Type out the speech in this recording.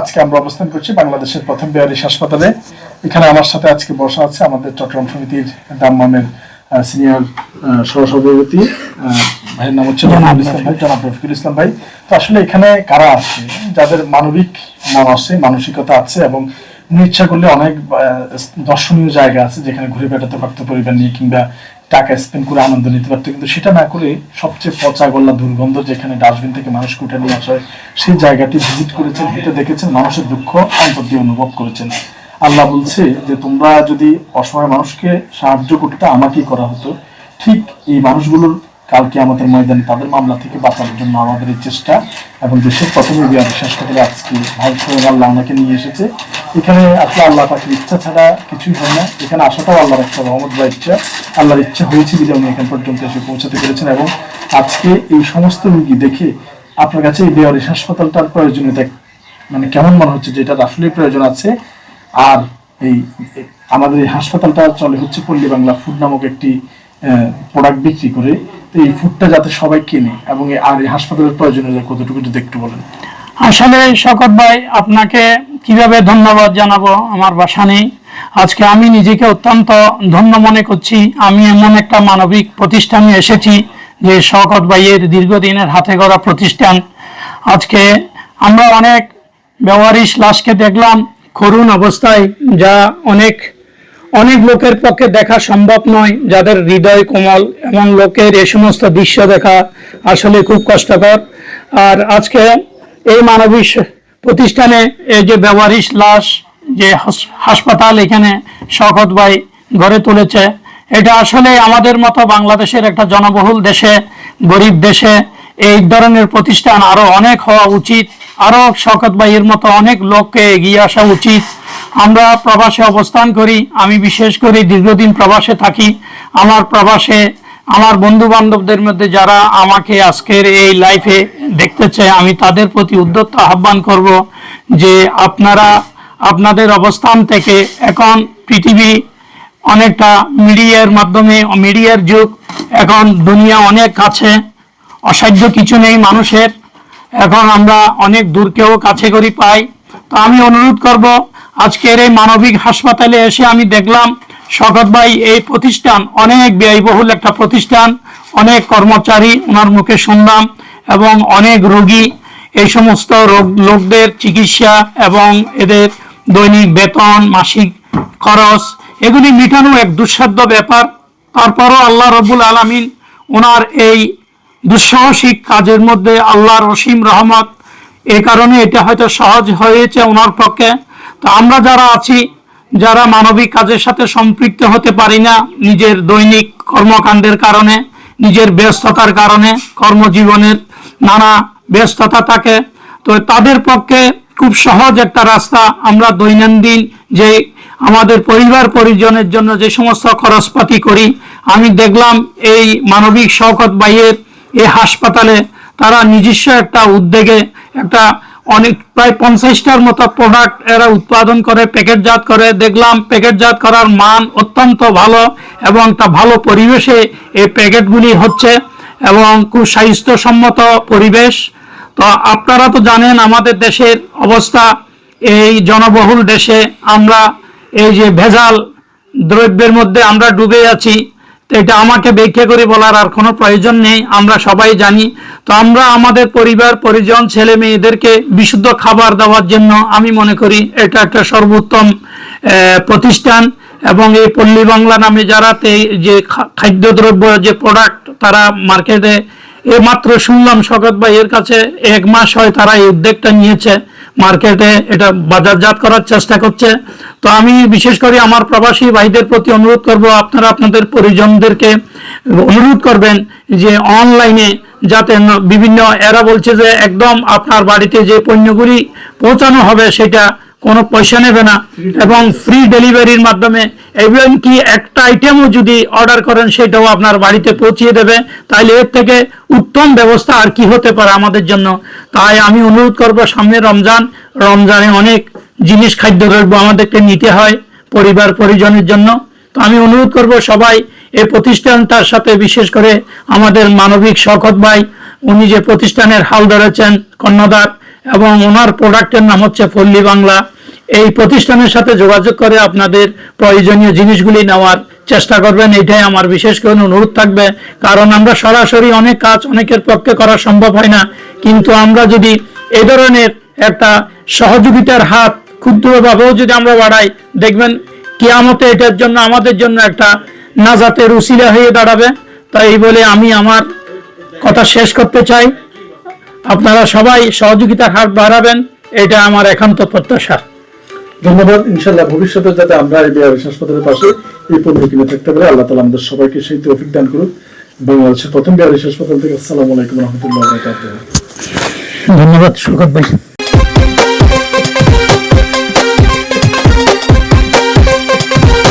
আজকে আমরা অবস্থান করছি বাংলাদেশের প্রথম বেয়ারিশ হাসপাতালে। এখানে আমার সাথে আজকে বসা আছে আমাদের চট্টগ্রাম সমিতির দাম্মামের সিনিয়র সহসভাপতি ভাইয়ের নাম হচ্ছে রফিকুল ইসলাম ভাই জনাব রফিকুল ইসলাম ভাই। তো আসলে এখানে কারা আছে? যাদের মানবিক মন আছে মানসিকতা আছে এবং ইচ্ছা করলে অনেক দর্শনীয় জায়গা আছে যেখানে ঘুরে বেড়াতে পারতো পরিবার নিয়ে কিংবা টাকা স্পেন্ড করে আনন্দ নিতে পারতো। কিন্তু সেটা না করে সবচেয়ে পচা গল্লা দুর্গন্ধ যেখানে ডাস্টবিন থেকে মানুষ উঠে নিয়ে আসা হয় সেই জায়গাটি ভিজিট করেছেন, হেঁটে দেখেছেন, মানুষের দুঃখ অন্তর দিয়ে অনুভব করেছেন। আল্লাহ বলছে যে, তোমরা যদি অসময় মানুষকে সাহায্য করতে, আমাকেই করা হতো। ঠিক এই মানুষগুলোর কালকে আমাদের ময়দানে তাদের মামলা থেকে বাঁচানোর জন্য আমাদের এই চেষ্টা এবং দেশের প্রথম বিহার হাসপাতালে আজকে ভাই সোহেব আল্লাহ আমাকে নিয়ে এসেছে। এখানে আসলে আল্লাহ পাখির ইচ্ছা ছাড়া কিছুই হয় না। এখানে আসাটাও আল্লাহর একটা রহমত বা ইচ্ছা। আল্লাহর ইচ্ছা হয়েছে বলে উনি এখান পর্যন্ত এসে পৌঁছাতে পেরেছেন এবং আজকে এই সমস্ত রুগী দেখে আপনার কাছে এই বিহারিস হাসপাতালটার প্রয়োজনীয়তা মানে কেমন মনে হচ্ছে যে এটার আসলে প্রয়োজন আছে? আর এই আমাদের এই হাসপাতালটা চলে হচ্ছে পল্লী বাংলা ফুড নামক একটি প্রোডাক্ট বিক্রি করে। তো এই ফুডটা যাতে সবাই কেনে এবং আর এই হাসপাতালের প্রয়োজনীয়তা কতটুকু যদি একটু বলেন। আসলে শকত ভাই, আপনাকে কীভাবে ধন্যবাদ জানাব আমার বাসা নেই। আজকে আমি নিজেকে অত্যন্ত ধন্য মনে করছি। আমি এমন একটা মানবিক প্রতিষ্ঠানে এসেছি যে শকত ভাইয়ের দীর্ঘদিনের হাতে গড়া প্রতিষ্ঠান। আজকে আমরা অনেক ব্যবহারিস লাশকে দেখলাম, করুণ অবস্থায় যা অনেক অনেক লোকের পক্ষে দেখা সম্ভব নয়, যাদের হৃদয় কোমল এবং লোকের এই সমস্ত দৃশ্য দেখা আসলে খুব কষ্টকর। আর আজকে এই মানবিক প্রতিষ্ঠানে এই যে ব্যবহারিক লাশ, যে হাস- হাসপাতাল এখানে শখত ভাই গড়ে তুলেছে, এটা আসলে আমাদের মতো বাংলাদেশের একটা জনবহুল দেশে, গরিব দেশে এই ধরনের প্রতিষ্ঠান আরও অনেক হওয়া উচিত। আরও শওকত ভাইয়ের মতো অনেক লোককে এগিয়ে আসা উচিত। আমরা প্রবাসে অবস্থান করি, আমি বিশেষ করে দীর্ঘদিন প্রবাসে থাকি। আমার প্রবাসে আমার বন্ধু বান্ধবদের মধ্যে যারা আমাকে আজকের এই লাইফে দেখতে চায়, আমি তাদের প্রতি উদ্যত্ত আহ্বান করব যে আপনারা আপনাদের অবস্থান থেকে এখন পৃথিবী অনেকটা মিডিয়ার মাধ্যমে, মিডিয়ার যুগ, এখন দুনিয়া অনেক কাছে, অসাধ্য কিছু নেই মানুষের। এখন আমরা অনেক দূরকেও কাছে করি পাই। তো আমি অনুরোধ করব, আজকের এই মানবিক হাসপাতালে এসে আমি দেখলাম শকত ভাই এই প্রতিষ্ঠান অনেক ব্যয়বহুল একটা প্রতিষ্ঠান, অনেক কর্মচারী ওনার মুখে শুনলাম এবং অনেক রোগী, এই সমস্ত রোগ, লোকদের চিকিৎসা এবং এদের দৈনিক বেতন, মাসিক খরচ, এগুলি মেটানো এক দুঃসাধ্য ব্যাপার। তারপরও আল্লাহ রবুল আলমিন ওনার এই দুঃসাহসিক কাজের মধ্যে আল্লাহর অসীম রহমত এ কারণে এটা হয়তো সহজ হয়েছে ওনার পক্ষে। তো আমরা যারা আছি, যারা মানবিক কাজের সাথে সম্পৃক্ত হতে পারি না, নিজের দৈনিক কর্মকাণ্ডের কারণে, নিজের ব্যস্ততার কারণে, কর্মজীবনের নানা ব্যস্ততা থাকে, তো তাদের পক্ষে খুব সহজ একটা রাস্তা আমরা দৈনন্দিন যে আমাদের পরিবার পরিজনের জন্য যে সমস্ত খরচপাতি করি, আমি দেখলাম এই মানবিক শওকত ভাইয়ের এই হাসপাতালে তারা নিজস্ব একটা উদ্যোগে একটা অনেক প্রায় পঞ্চাশটার মতো প্রোডাক্ট এরা উৎপাদন করে প্যাকেটজাত করে। দেখলাম প্যাকেটজাত করার মান অত্যন্ত ভালো এবং একটা ভালো পরিবেশে এই প্যাকেটগুলি হচ্ছে এবং খুব স্বাস্থ্যসম্মত পরিবেশ। তো আপনারা তো জানেন আমাদের দেশের অবস্থা, এই জনবহুল দেশে আমরা এই যে ভেজাল দ্রব্যের মধ্যে আমরা ডুবে আছি। তো এটা আমাকে ব্যাখ্যা করে বলার আর কোনো প্রয়োজন নেই, আমরা সবাই জানি। তো আমরা আমাদের পরিবার, পরিজন, ছেলে মেয়েদেরকে বিশুদ্ধ খাবার দেওয়ার জন্য আমি মনে করি এটা একটা সর্বোত্তম প্রতিষ্ঠান। এবং এই পল্লী বাংলা নামে যারা যে খাদ্যদ্রব্য, যে প্রোডাক্ট তারা মার্কেটে এ মাত্র শুনলাম শকত ভাই এর কাছে এক মাস হয় তারা এই উদ্যোগটা নিয়েছে। মার্কেটে এটা বাজারজাত করার চেষ্টা করছে। তো আমি বিশেষ করে আমার প্রবাসী ভাইদের প্রতি অনুরোধ করব, আপনারা আপনাদের পরিজনদেরকে অনুরোধ করবেন যে অনলাইনে যাতে বিভিন্ন এরা বলছে যে একদম আপনার বাড়িতে যে পণ্যগুলি পৌঁছানো হবে সেটা কোনো পয়সা নেবে না। এবং ফ্রি ডেলিভারির মাধ্যমে এবং কি একটা আইটেমও যদি অর্ডার করেন সেটাও আপনার বাড়িতে পৌঁছিয়ে দেবে। তাহলে এর থেকে উত্তম ব্যবস্থা আর কি হতে পারে আমাদের জন্য। তাই আমি অনুরোধ করব সামনে রমজান রমজানে অনেক জিনিস খাদ্যদ্রব্য আমাদেরকে নিতে হয় পরিবার পরিজনের জন্য। তো আমি অনুরোধ করব সবাই এই প্রতিষ্ঠানটার সাথে বিশেষ করে আমাদের মানবিক শখত ভাই উনি যে প্রতিষ্ঠানের হাল ধরেছেন কর্ণধার এবং ওনার প্রোডাক্টের নাম হচ্ছে পল্লী বাংলা। এই প্রতিষ্ঠানের সাথে যোগাযোগ করে আপনাদের প্রয়োজনীয় জিনিসগুলি নেওয়ার চেষ্টা করবেন। এটাই আমার বিশেষ করে অনুরোধ থাকবে। কারণ আমরা সরাসরি অনেক কাজ অনেকের পক্ষে করা সম্ভব হয় না। কিন্তু আমরা যদি এই ধরনের একটা সহযোগিতার হাত ক্ষুদ্রভাবেও যদি আমরা বাড়াই, দেখবেন কিয়ামতে এটার জন্য আমাদের জন্য একটা নাজাতের উসিলা হয়ে দাঁড়াবে। তাই বলে আমি আমার কথা শেষ করতে চাই। আপনারা সবাই সহযোগিতার হাত বাড়াবেন এটা আমার একান্ত প্রত্যাশা। ধন্যবাদ ইনশাল্লাহ ভবিষ্যতে যাতে আমরা এই বিহারিস হাসপাতালের পাশে এই পণ্য কিনে থাকতে পারি আল্লাহ তালা আমাদের সবাইকে সেই তৌফিক দান করুক। বাংলাদেশের প্রথম বিহারিস হাসপাতাল থেকে আসসালামু আলাইকুম রহমতুল্লাহ ধন্যবাদ সুখত ভাই।